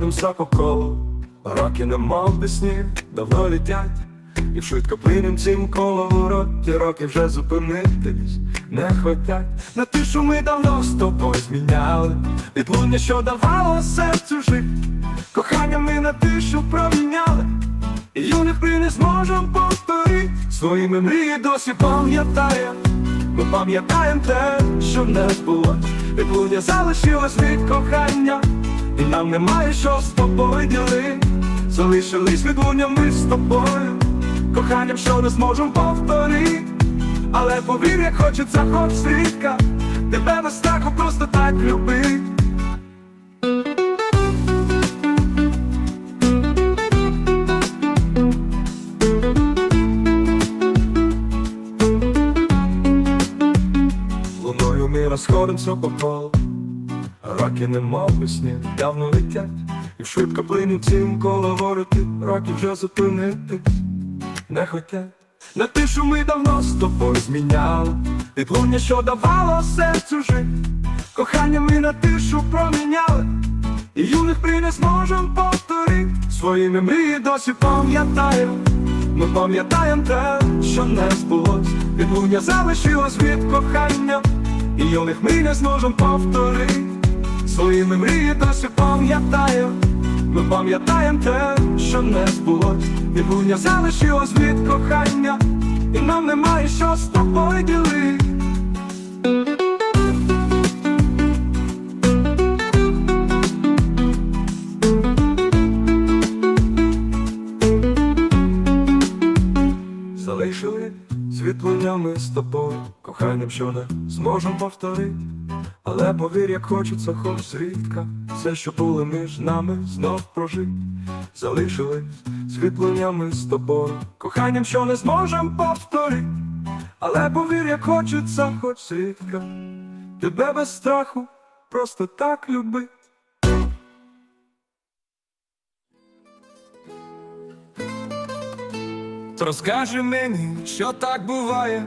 розходимося по колу, роки немов весні, давно летять, і швидко плинем цим коловороті роки вже зупинитись не хотять. На тишу ми давно з тобою зміняли, відлуння, що давало серцю жити, кохання ми на тишу проміняли. І юних ми не зможем повторити. Своїми мрії досі пам'ятає Ми пам'ятаєм те, що не збулось Відлуння залишилось від кохання І нам немає що з тобою ділити Залишились відлуння ми з тобою. Коханням, що не зможем повторити. Але повір, як хочеться хоч зрідка Тебе без страху просто так любить Луною ми розходимося по колу Роки немов весні давно летять. І швидко плинуть цим коловороти Роки вже зупинити не хотять. На тишу ми давно з тобою зміняли. Відлуння, що давало серцю жити. Кохання ми на тишу проміняли. І юних ми не повторити. Своїми мрії досі пам'ятаємо. Ми пам'ятаєм те, що не збулось. Відлуння залишилось від кохання. І юних ми не зможем повторити Своїми мрії досі пам'ятаємо Ми пам'ятаємо те, що не збулось. Відлуння залишилось від кохання І нам немає що з тобою ділити тобою, коханням, що не зможем повторити. Але повір, як хочеться, хоч зрідка, все, що було між нами, знов прожить. Залишили світлонями з тобою, коханням, що не зможем повторити. Але повір, як хочеться, хоч зрідка, тебе без страху просто так любить. Розкажи мені, що так буває,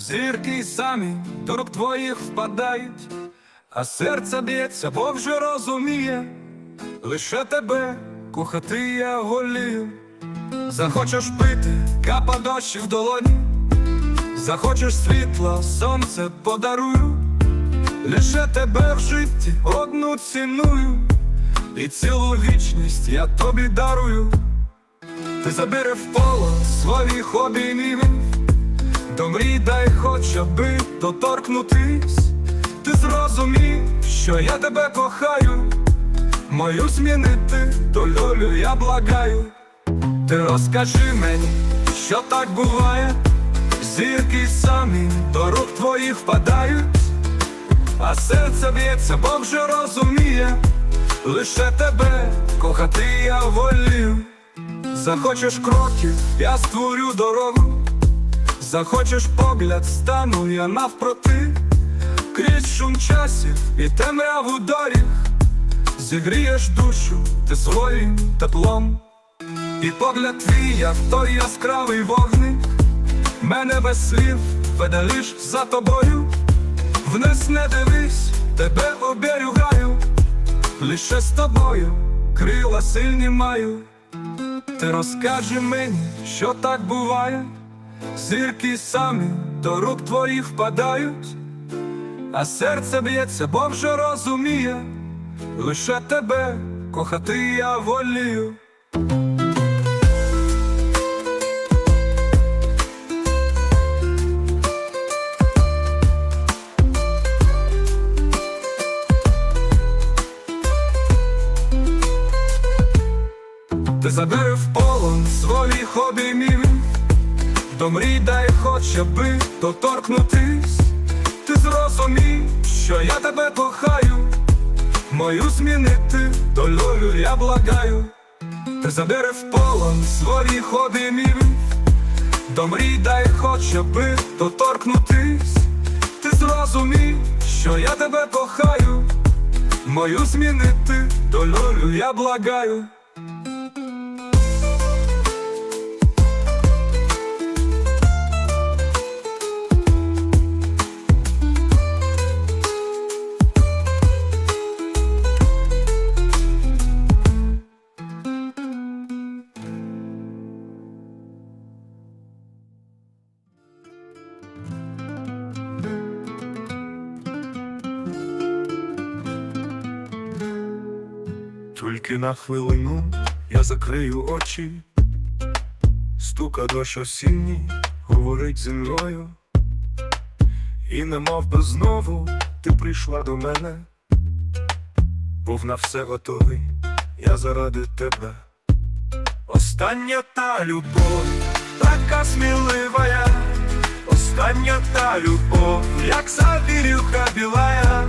зірки самі до рук твоїх впадають, а серце б'ється, бо вже розуміє, лише тебе кохати я голію. Захочеш пити, капа дощі в долоні, захочеш світла, сонце подарую, лише тебе в житті одну ціную, і цілу вічність я тобі дарую. Ти забери в поло свої хобі мімі До мрій дай хоча би доторкнутись. Ти зрозумій, що я тебе кохаю. Мою змінити долю я благаю. Ти розкажи мені, що так буває. Зірки самі до рук твоїх впадають. А серце б'ється, бо вже розуміє. Лише тебе кохати я волію. Захочеш кроків, я створю дорогу, захочеш погляд, стану я навпроти, крізь шум часів і темряву доріг, зігрієш душу ти своїм теплом, і погляд твій, як той яскравий вогник, мене без слів веде лиш за тобою, вниз не дивись, тебе оберігаю, лише з тобою крила сильні маю. Ти розкажи мені, що так буває, зірки самі до рук твоїх впадають, а серце б'ється, бо вже розуміє, лише тебе кохати я волію. Ти забери в полон свої хобі мімі До мрій дай би доторкнутись. Ти зрозумій, що я тебе кохаю. Мою змінити долю я благаю. Ти забери в полон свої хобі мімі До мрій дай би доторкнутись. Ти зрозумій, що я тебе кохаю. Мою змінити долю я благаю на хвилину. Я закрию очі, стука дощ осінній говорить зі мною, і не мов би знову ти прийшла до мене, був на все готовий, я заради тебе. Остання та любов, така смілива я, остання та любов, як завірюха білая,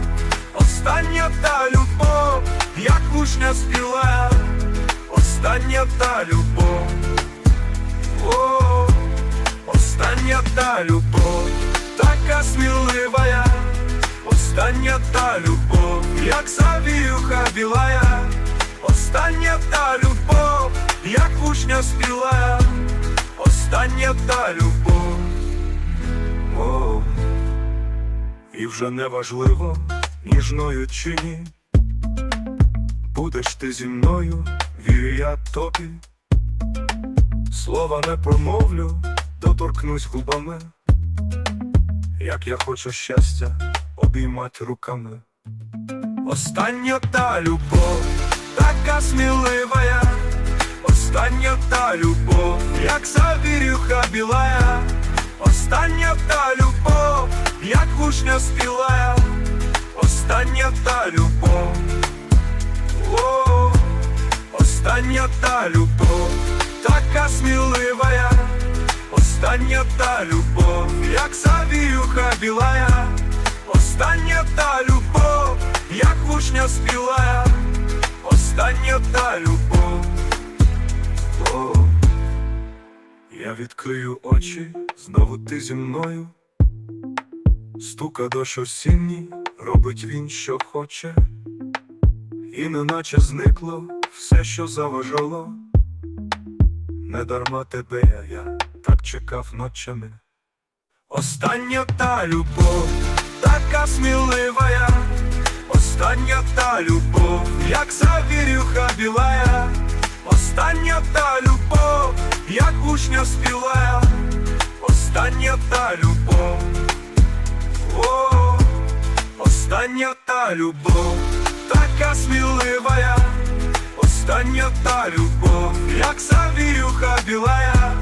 остання та любов, як вушня спіла, остання та любов, о, остання та любов, така смілива я, остання та любов, як завірюха білая, остання та любов, як вушня спіла, остання та любов. О, і вже не важливо, ніжною чи ні. Будеш ти зі мною, вірю я тобі. Слова не промовлю, доторкнусь губами, як я хочу щастя обіймати руками. Остання та любов, така смілива остання та любов, як завірюха білая, остання та любов, як вушня спілая, остання та любов, остання та любов, така смілива я, остання та любов, як завірюха білая, остання та любов, як вушня спілая, остання та любов. О, я відкрию очі, знову ти зі мною. Стука дощ осінній, робить він, що хоче, і неначе зникло все, що заважало. Не дарма тебе я, так чекав ночами. Остання та любов, така смілива я, остання та любов, як завірюха білая, остання та любов, як вушня спілая, остання та любов, о, остання та любов, така смілива я, остання та любов, як завіюха білая,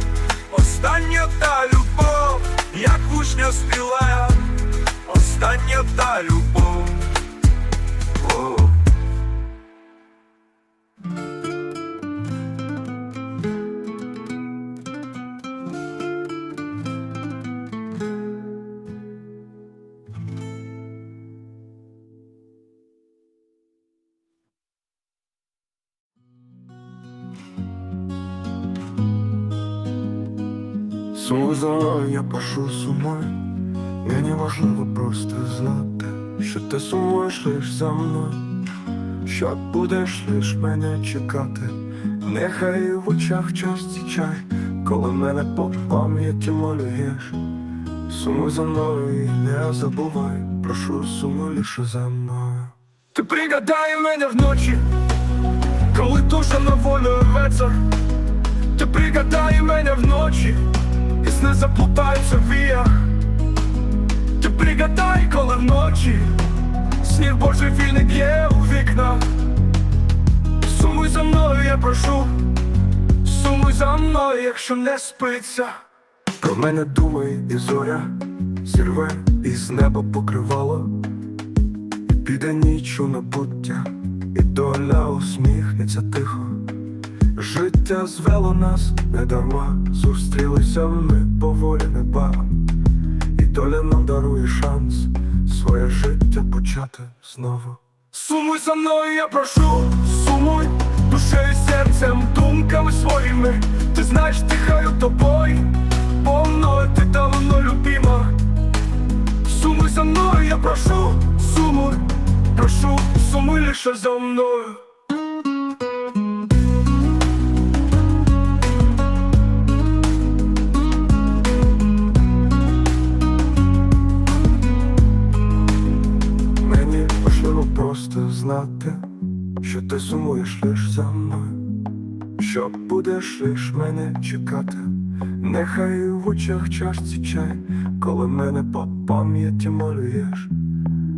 остання та любов, як вушня спілая, остання та любов. За мною, я прошу сумуй Мені важливо просто знати, що ти сумуєш лиш за мною, що будеш лиш мене чекати, нехай в очах часті чай, коли мене по пам'яті малюєш. Сумуй за мною не забувай, прошу сумуй лише за мною. Ти пригадай мене вночі, коли душа на волю рветься. Ти пригадай мене вночі, і сни заплутаються в віях. Ти пригадай, коли вночі сніг божевільний є у вікна. Сумуй за мною, я прошу, сумуй за мною, якщо не спиться. Про мене думає і зоря, зірве із неба покривало, і піде ніч у набуття, і доля усміхнеться тихо. Життя звело нас не дарма, зустрілися ми поволі неба, і доля нам дарує шанс своє життя почати знову. Сумуй за мною, я прошу, сумуй душею, серцем, думками своїми. Ти знаєш, дихаю тобою, бо мною ти давно любима. Сумуй за мною, я прошу, сумуй, прошу, сумуй лише за мною. Просто знати, що ти сумуєш лиш за мною, що будеш лиш мене чекати, нехай в очах чашці чай, коли мене по пам'яті малюєш,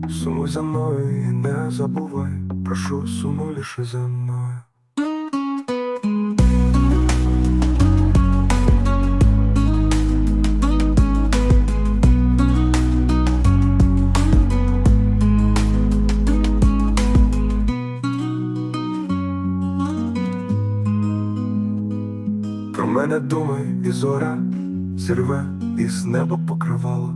сумуй за мною і не забувай, прошу сумуєш за мною. Мене думай і зоря зірве із неба покривало.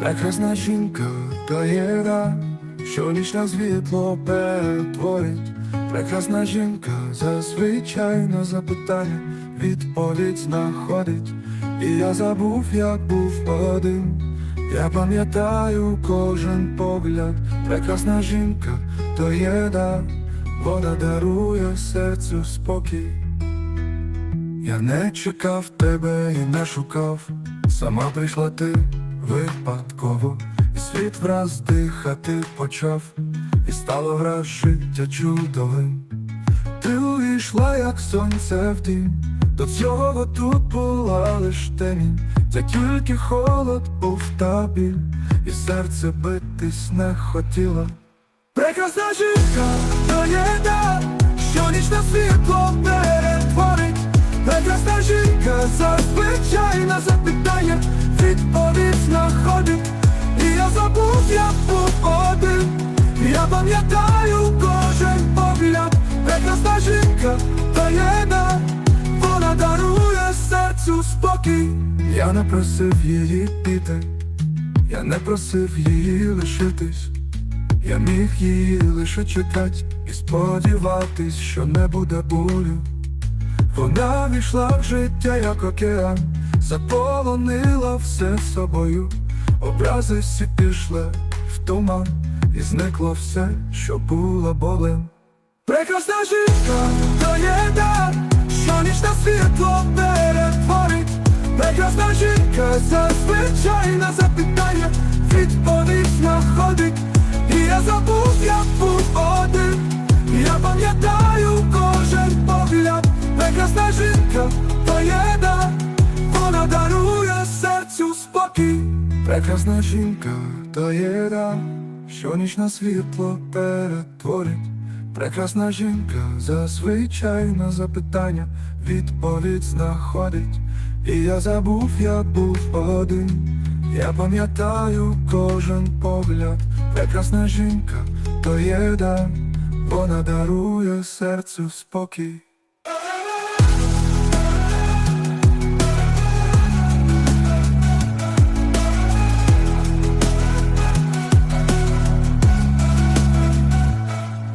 Прекрасна жінка то єда, що ніч на світло перетворить. Прекрасна жінка зазвичай на запитання відповідь знаходить. І я забув, як був один. Я пам'ятаю кожен погляд, прекрасна жінка то єда, вона дарує серцю спокій. Я не чекав тебе і не шукав, сама прийшла ти випадково, і світ враз дихати почав, і стало враз життя чудовим. Ти увійшла, як сонце в дім, до цього тут була лиш темінь, це тільки холод був та біль, і серце битись не хотіло. Прекрасна жінка, то є дар, що ніч на світло перетворить. Прекрасна жінка зазвичай на відповідь знаходить. І я забув, як був один. Я пам'ятаю кожен погляд. Прекрасна жінка, то є дар, вона дарує серцю спокій. Я не просив її піти, я не просив її лишитись. Я міг її лише чекать і сподіватись, що не буде болю. Вона війшла в життя, як океан, заполонила все собою, образи всі пішли в туман, і зникло все, що було болем. Прекрасна жінка, то є дар, що ніч на світло перетворить. Прекрасна жінка зазвичай на запитання відповідь знаходить. І я забув, як був один. Я пам'ятаю кожен погляд. Прекрасна жінка, то є дар, вона дарує серцю спокій. Прекрасна жінка, то є дар, що ніч на світло перетворить. Прекрасна жінка зазвичай на запитання відповідь знаходить. І я забув, як був один. Я пам'ятаю кожен погляд. Прекрасна жінка, то є вона дарує серцю спокій.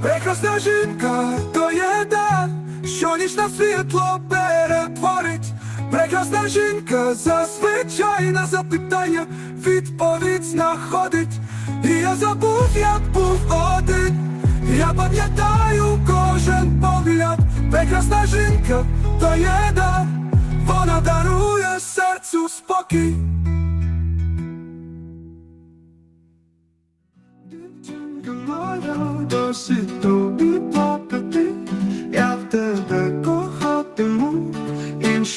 Прекрасна жінка, то є що ніч на світло. Прекрасна жінка зазвичай на запитання відповідь знаходить. І я забув, як був один. Я пам'ятаю кожен погляд. Прекрасна жінка, то є дар, вона дарує серцю спокій. Дівчинка моя,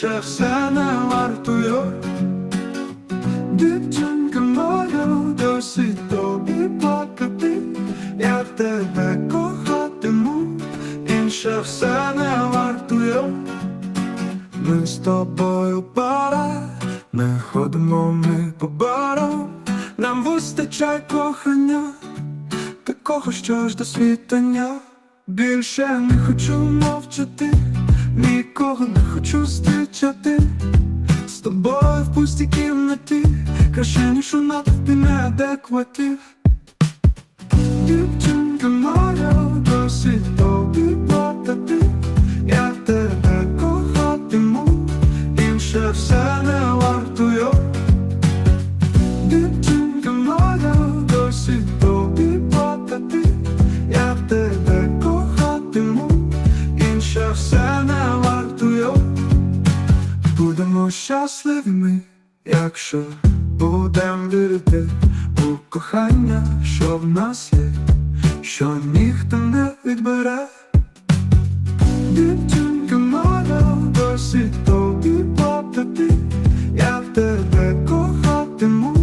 інше все не вартує. Дівчинка моя, досить тобі плакати, я тебе кохатиму, інше все не вартує. Ми з тобою пара, не ходимо ми по барам, нам вистачає кохання, такого що ж до світання. Більше не хочу мовчати, нікого не хочу зустрічати. З тобою в пустій кімнаті, краще ніж у натовпі неадекватів. Дівчинка моя, досить тобі щасливими, якщо будем вірити у кохання, що в нас є, що ніхто не відбере. Дівчинка моя, досить тобі платити, я в тебе кохатиму,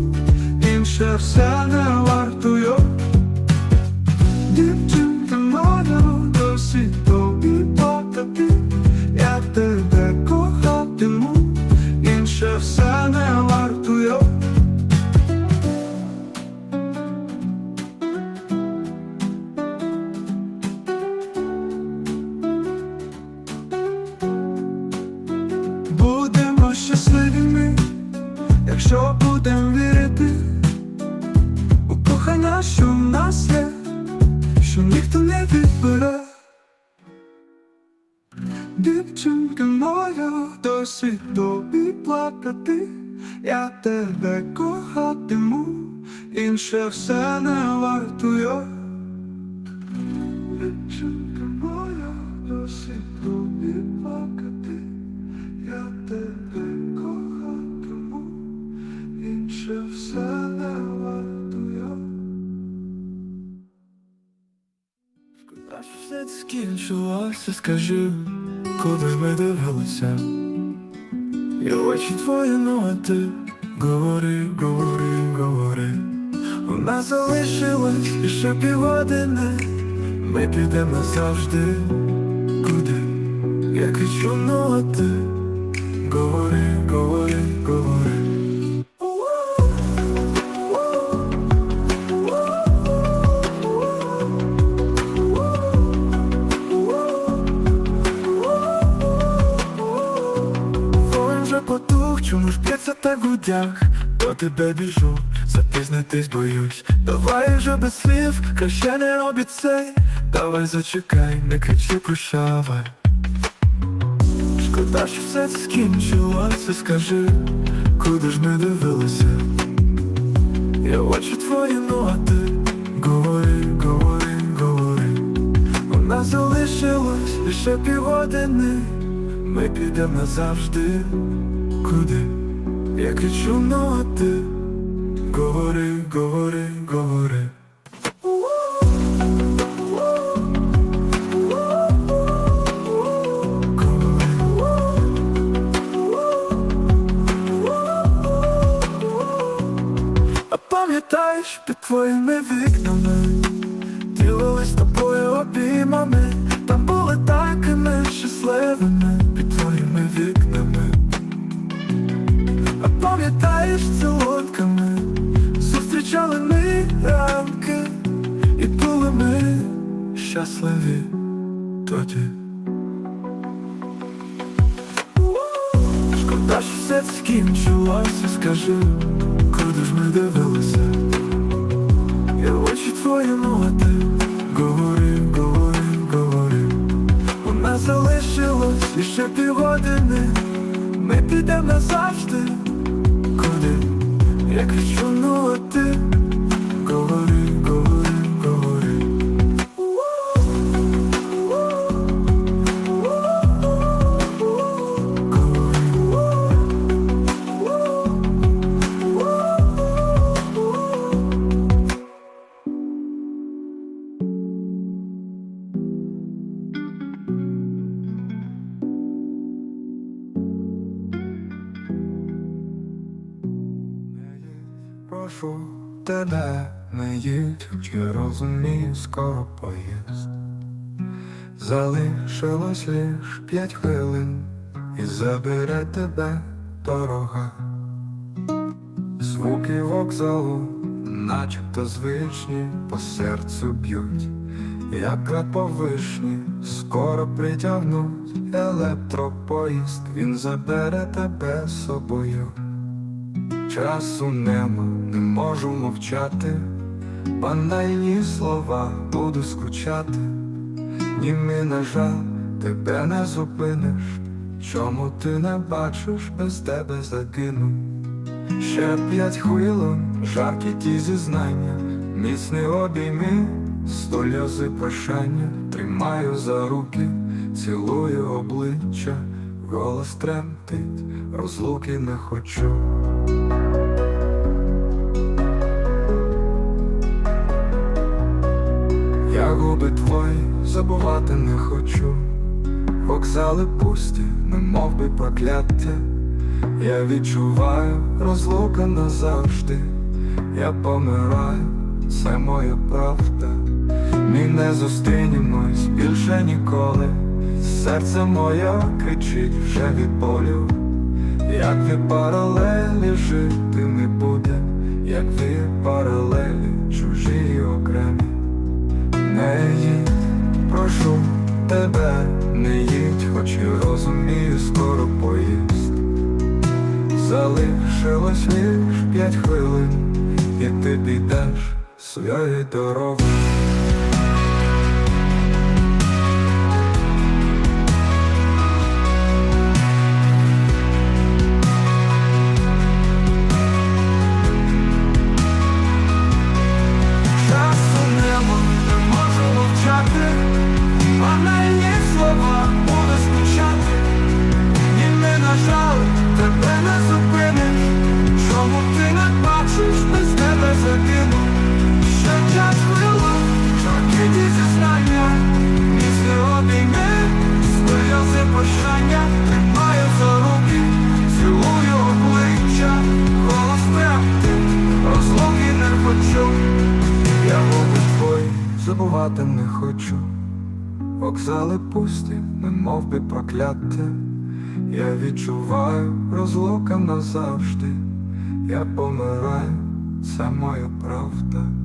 Що будем вірити, у кохання, що в нас є, що ніхто не відбере. Дівчинка моя, досі тобі плакати, я тебе кохатиму, інше все не вартує. Це скажи, куди ми дивилися? І очі твої, ну а ти говори, говори, говори. У нас залишилось ще півгодини, ми підемо назавжди. Куди? Я кричу, ну ти говори, говори, говори. Так До тебе біжу, запізнитись боюсь. Давай вже без слів, краще не роби Давай зачекай, не кричи, прощавай. Шкода, що все скінчилося, скажи Куди ж ми дивилися? Я очі твої, ну а ти Говори, говори, говори. У нас залишилось лише півгодини. Ми підемо назавжди. Куди? Я кричу, ну а ти Говори, говори, говори. А пам'ятаєш під твоїми вікнами Ділились тобою обіймами пам'ятаєш цілунками Зустрічали ми ранки І були ми щасливі тоді Шкода, що все скінчилося, скажи, куди ж ми дивилися? Я очі твої, ну а ти говори, говори, говори. У нас залишилось іще півгодини, ми підемо назавжди. Куди? Я кричу, Залишилось лиш п'ять хвилин, і забере тебе дорога. Звуки вокзалу, начебто звичні, по серцю б'ють, як вишні, скоро притягнуть електропоїзд, він забере тебе з собою. Часу нема, не можу мовчати, банальні слова буду скучати, німи, на жаль, тебе не зупиниш, чому ти не бачиш, без тебе загину. Ще п'ять хвилин, жаркі ті зізнання, міцний обійми, сльози прощання, тримаю за руки, цілую обличчя, голос тремтить, розлуки не хочу. Я губи твої забувати не хочу, вокзали пусті, немов би прокляття. Я відчуваю розлука назавжди, я помираю, це моя правда. Ми не зустрінемось більше ніколи. Серце моє кричить вже від болю, як дві паралелі жити не буде, як дві ти підеш своєю дорогою. співати не хочу, вокзали пусті, немов би прокляття, я відчуваю розлука назавжди, я помираю, це моя правда.